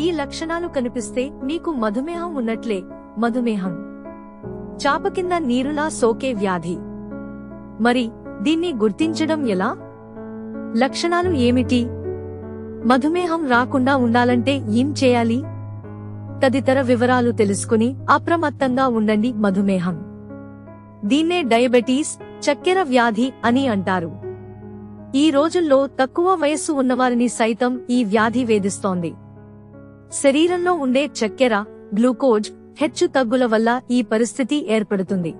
ఈ లక్షణాలు కనిపిస్తే మీకు మధుమేహం ఉన్నట్లే మధుమేహం. చాప కింద నీరులా సోకే వ్యాధి. మరి దీన్ని గుర్తించడం ఎలా? లక్షణాలు ఏమిటి? మధుమేహం రాకుండా ఉండాలంటే ఏం చేయాలి? తదితర వివరాలు తెలుసుకుని అప్రమత్తంగా ఉండండి మధుమేహం. దీన్నే డయాబెటీస్ చక్కెర వ్యాధి అని అంటారు. ఈ రోజుల్లో తక్కువ వయస్సు ఉన్నవారిని సైతం ఈ వ్యాధి వేధిస్తోంది. శరీరంలో ఉండే చక్కెర గ్లూకోజ్ హెచ్చు తగ్గుల వల్ల ఈ పరిస్థితి ఏర్పడుతుంది.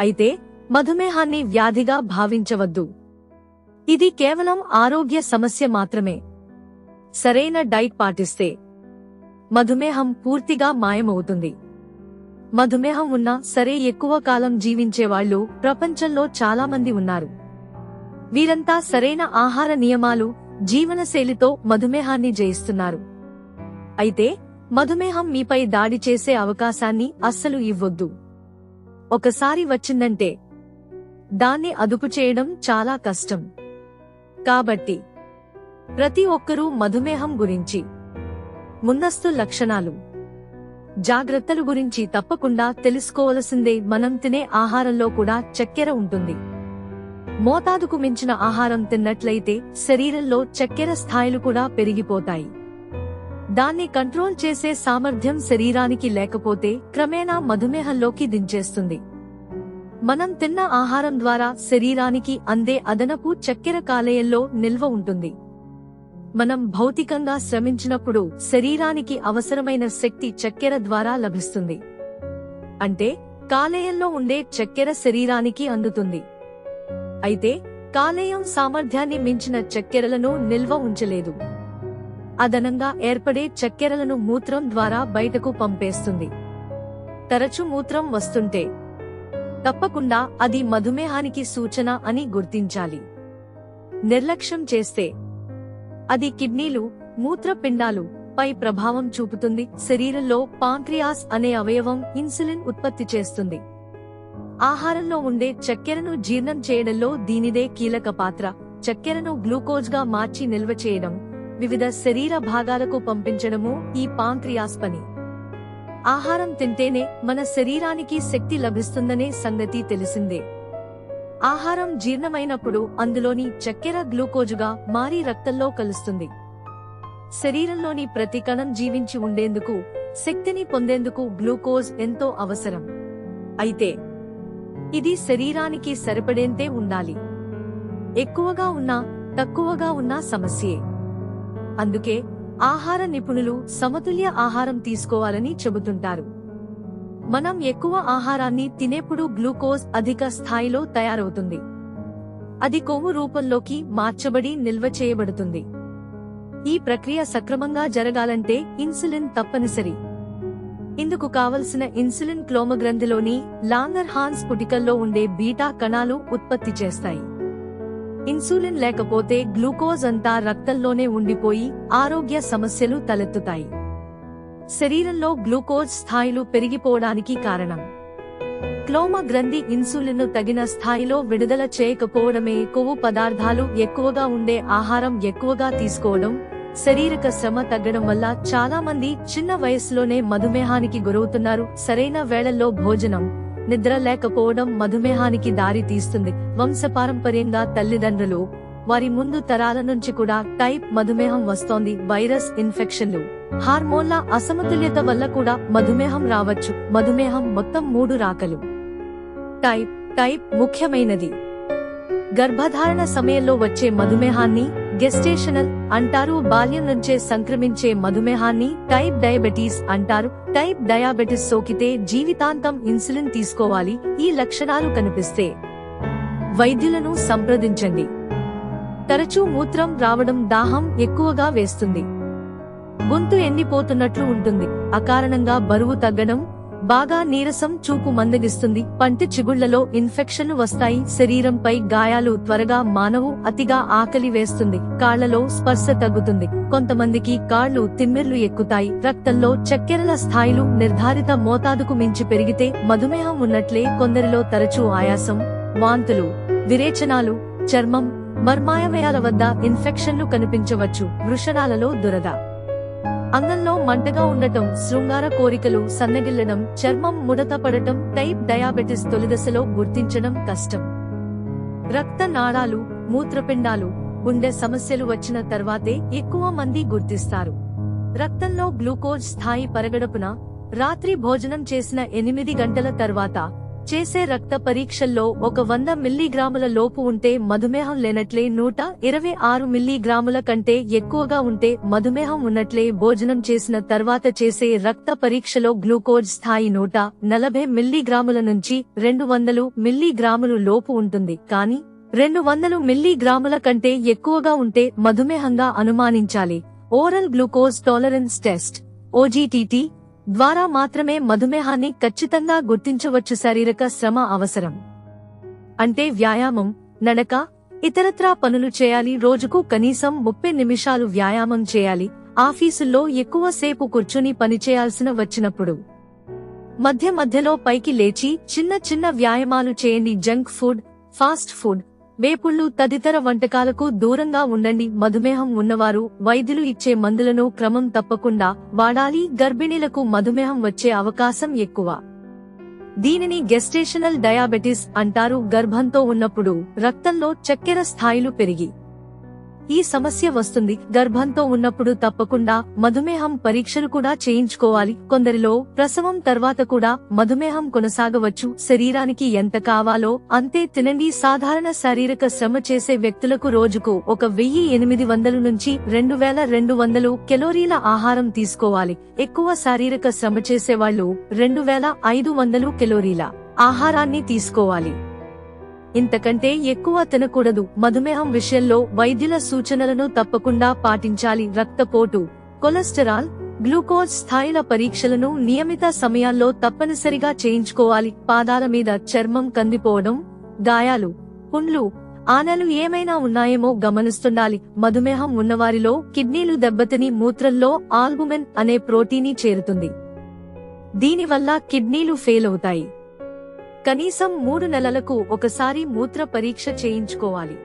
అయితే మధుమేహాన్ని వ్యాధిగా భావించవద్దు. ఇది కేవలం ఆరోగ్య సమస్య మాత్రమే. సరైన డైట్ పాటిస్తే మధుమేహం పూర్తిగా మాయమవుతుంది. మధుమేహం ఉన్నా సరే ఎక్కువ కాలం జీవించేవాళ్ళు ప్రపంచంలో చాలామంది ఉన్నారు. వీరంతా సరైన ఆహార నియమాలు జీవనశైలితో మధుమేహాన్ని జయిస్తున్నారు. అయితే మధుమేహం మీపై దాడి చేసే అవకాశాన్ని అస్సలు ఇవ్వొద్దు. ఒకసారి వచ్చిందంటే దాన్ని అదుపు చేయడం చాలా కష్టం. కాబట్టి ప్రతి ఒక్కరూ మధుమేహం గురించి ముందస్తు లక్షణాలు జాగ్రత్తలు గురించి తప్పకుండా తెలుసుకోవలసిందే మనం తినే ఆహారంలో కూడా చక్కెర ఉంటుంది. మోతాదుకు మించిన ఆహారం తిన్నట్లయితే శరీరంలో చక్కెర స్థాయిలు కూడా పెరిగిపోతాయి. దాన్ని కంట్రోల్ చేసే సామర్థ్యం శరీరానికి లేకపోతే క్రమేణా మధుమేహంలోకి దించేస్తుంది. మనం తిన్న ఆహారం ద్వారా శరీరానికి అందే అదనపు చక్కెర కాలేయంలో నిల్వ ఉంటుంది. మనం భౌతికంగా శ్రమించినప్పుడు శరీరానికి అవసరమైన శక్తి చక్కెర ద్వారా లభిస్తుంది. అంటే కాలేయంలో ఉండే చక్కెర శరీరానికి అందుతుంది. అయితే కాలేయం సామర్థ్యాన్ని మించిన చక్కెరలను నిల్వ ఉంచలేదు. అదనంగా ఏర్పడే చక్కెరలను మూత్రం ద్వారా బయటకు పంపేస్తుంది. తరచు మూత్రం వస్తుంటే తప్పకుండా అది మధుమేహానికి సూచన అని గుర్తించాలి. నిర్లక్ష్యం చేస్తే అది కిడ్నీలు మూత్రపిండాలు పై ప్రభావం చూపుతుంది. శరీరంలో పాంక్రియాస్ అనే అవయవం ఇన్సులిన్ ఉత్పత్తి చేస్తుంది. ఆహారంలో ఉండే చక్కెరను జీర్ణం చేయడంలో దీనిదే కీలక పాత్ర. చక్కెరను గ్లూకోజ్గా మార్చి నిల్వ చేయడం వివిధ శరీర భాగాలకు పంపించడము ఈ పాంక్రియాస్ పని ఆహారం తింటేనే మన శరీరానికి శక్తి లభిస్తుందనే సంగతి తెలిసిందే. ఆహారం జీర్ణమైనప్పుడు అందులోని చక్కెర గ్లూకోజుగా మారి రక్తంలో కలుస్తుంది. శరీరంలోని ప్రతి కణం జీవించి ఉండేందుకు శక్తిని పొందేందుకు గ్లూకోజ్ ఎంతో అవసరం. అయితే ఇది శరీరానికి సరిపడేంతే ఉండాలి. ఎక్కువగా ఉన్నా తక్కువగా ఉన్నా సమస్యే. అందుకే ఆహార నిపుణులు సమతుల్య ఆహారం తీసుకోవాలని చెబుతుంటారు. మనం ఎక్కువ ఆహారాన్ని తినేప్పుడు గ్లూకోజ్ అధిక స్థాయిలో తయారవుతుంది. అది కొవ్వు రూపంలోకి మార్చబడి నిల్వ చేయబడుతుంది. ఈ ప్రక్రియ సక్రమంగా జరగాలంటే ఇన్సులిన్ తప్పనిసరి. ఇందుకు కావలసిన ఇన్సులిన్ క్లోమగ్రంథిలోని లాంగర్ హాన్స్ పుటికల్లో ఉండే బీటా కణాలు ఉత్పత్తి చేస్తాయి. ఇన్సులిన్ లేకపోతే గ్లూకోజ్ అంతా రక్తంలోనే ఉండిపోయి ఆరోగ్య సమస్యలు తలెత్తుతాయి. శరీరంలో గ్లూకోజ్ స్థాయిలు పెరిగిపోవడానికి కారణం. క్లోమ గ్రంథి ఇన్సులిన్ను తగిన స్థాయిలో విడుదల చేయకపోవడమే కొవ్వు పదార్థాలు ఎక్కువగా ఉండే ఆహారం ఎక్కువగా తీసుకోవడం శరీరక శ్రమ తగ్గడం వల్ల చాలా మంది చిన్న వయసులోనే మధుమేహానికి గురవుతున్నారు. సరైన వేళల్లో భోజనం నిద్ర లేకపోవడం మధుమేహానికి దారి తీస్తుంది. వంశపారంపర్యంగా తల్లిదండ్రులు వారి ముందు తరాల నుంచి కూడా టైప్ మధుమేహం వస్తోంది. వైరస్ ఇన్ఫెక్షన్లు హార్మోన్ల అసమతుల్యత వల్ల కూడా మధుమేహం రావచ్చు. మధుమేహం మొత్తం మూడు రాకలు. టైప్ టైప్ ముఖ్యమైనది. గర్భధారణ సమయంలో వచ్చే మధుమేహాన్ని గెస్టేషనల్ అంటారు బాల్యం నుంచే సంక్రమించే మధుమేహాన్ని టైప్ డయాబెటీస్ అంటారు. టైప్ డయాబెటిస్ సోకితే జీవితాంతం ఇన్సులిన్ తీసుకోవాలి ఈ లక్షణాలు కనిపిస్తే. వైద్యులను సంప్రదించండి. తరచూ మూత్రం రావడం దాహం ఎక్కువగా వేస్తుంది. గొంతు ఎండిపోతున్నట్లు ఉంటుంది. అకారణంగా బరువు తగ్గడం బాగా నీరసం చూపు మందగిస్తుంది. పంటి చిగుళ్ళలో ఇన్ఫెక్షన్లు వస్తాయి. శరీరంపై గాయాలు త్వరగా మానవు అతిగా ఆకలి వేస్తుంది. కాళ్ళలో స్పర్శ తగ్గుతుంది. కొంతమందికి కాళ్ళు తిమ్మిర్లు ఎక్కుతాయి. రక్తంలో చక్కెరల స్థాయిలు నిర్ధారిత మోతాదుకు మించి పెరిగితే మధుమేహం ఉన్నట్లే కొందరిలో తరచూ ఆయాసం వాంతులు విరేచనాలు చర్మం మర్మాయమయాల వద్ద ఇన్ఫెక్షన్లు కనిపించవచ్చు. వృషణాలలో దురద. అంగంలో మంటగా ఉండటం శృంగార కోరికలు సన్నగిల్లడం చర్మం ముడత పడటం టైప్ డయాబెటిస్ తొలిదశలో గుర్తించడం కష్టం. రక్త నాళాలు మూత్రపిండాలు గుండె సమస్యలు వచ్చిన తర్వాతే ఎక్కువ మంది గుర్తిస్తారు. రక్తంలో గ్లూకోజ్ స్థాయి పరగడపున రాత్రి భోజనం చేసిన ఎనిమిది గంటల తర్వాత చేసే రక్త పరీక్షల్లో ఒక వంద మిల్లీగ్రాముల లోపు ఉంటే మధుమేహం లేనట్లే నూట ఇరవై ఆరు మిల్లీగ్రాముల కంటే ఎక్కువగా ఉంటే మధుమేహం ఉన్నట్లే భోజనం చేసిన తర్వాత చేసే రక్త పరీక్షలో గ్లూకోజ్ స్థాయి నూట నలభై మిల్లీగ్రాముల నుంచి రెండు వందలు మిల్లీగ్రాములు లోపు ఉంటుంది. కానీ రెండు వందలు మిల్లీగ్రాముల కంటే ఎక్కువగా ఉంటే మధుమేహంగా అనుమానించాలి. Oral glucose tolerance test OGTT ద్వారా మాత్రమే మధుమేహాన్ని ఖచ్చితంగా గుర్తించవచ్చు శారీరక శ్రమ అవసరం. అంటే వ్యాయామం నడక ఇతరత్రా పనులు చేయాలి రోజుకు కనీసం ముప్పై నిమిషాలు వ్యాయామం చేయాలి ఆఫీసుల్లో ఎక్కువ సేపు కూర్చుని పనిచేయాల్సిన వచ్చినప్పుడు. మధ్య మధ్యలో పైకి లేచి చిన్న చిన్న వ్యాయామాలు చేయండి జంక్ ఫుడ్ ఫాస్ట్ ఫుడ్ వేపుళ్ళు తదితర వంటకాలకు దూరంగా ఉండండి. మధుమేహం ఉన్నవారు వైద్యులు ఇచ్చే మందులను క్రమం తప్పకుండా వాడాలి. గర్భిణీలకు మధుమేహం వచ్చే అవకాశం ఎక్కువ. దీనిని గెస్టేషనల్ డయాబెటిస్ అంటారు. గర్భంతో ఉన్నప్పుడు రక్తంలో చక్కెర స్థాయిలు పెరిగి ఈ సమస్య వస్తుంది. గర్భంతో ఉన్నప్పుడు తప్పకుండా మధుమేహం పరీక్షలు కూడా చేయించుకోవాలి. కొందరిలో ప్రసవం తర్వాత కూడా మధుమేహం కొనసాగవచ్చు. శరీరానికి ఎంత కావాలో అంతే తినండి. సాధారణ శారీరక శ్రమ చేసే వ్యక్తులకు రోజుకు ఒక వెయ్యి ఎనిమిది వందల నుంచి రెండు వేల రెండు వందలు కెలోరీల ఆహారం తీసుకోవాలి. ఎక్కువ శారీరక శ్రమ చేసే వాళ్ళు రెండు వేల ఐదు వందలు కెలోరీల ఆహారాన్ని తీసుకోవాలి. ఇంతకంటే ఎక్కువ తినకూడదు. మధుమేహం విషయంలో వైద్యుల సూచనలను తప్పకుండా పాటించాలి. రక్తపోటు కొలెస్టరాల్ గ్లూకోజ్ స్థాయిల పరీక్షలను నియమిత సమయాల్లో తప్పనిసరిగా చేయించుకోవాలి. పాదాల మీద చర్మం కందిపోవడం గాయాలు పుండ్లు ఆనలు ఏమైనా ఉన్నాయేమో గమనిస్తుండాలి. మధుమేహం ఉన్నవారిలో కిడ్నీలు దెబ్బతిని మూత్రంలో ఆల్బుమెన్ అనే ప్రోటీని చేరుతుంది. దీనివల్ల కిడ్నీలు ఫెయిల్ అవుతాయి. కనీసం మూడు నెలలకు ఒకసారి మూత్ర పరీక్ష చేయించుకోవాలి.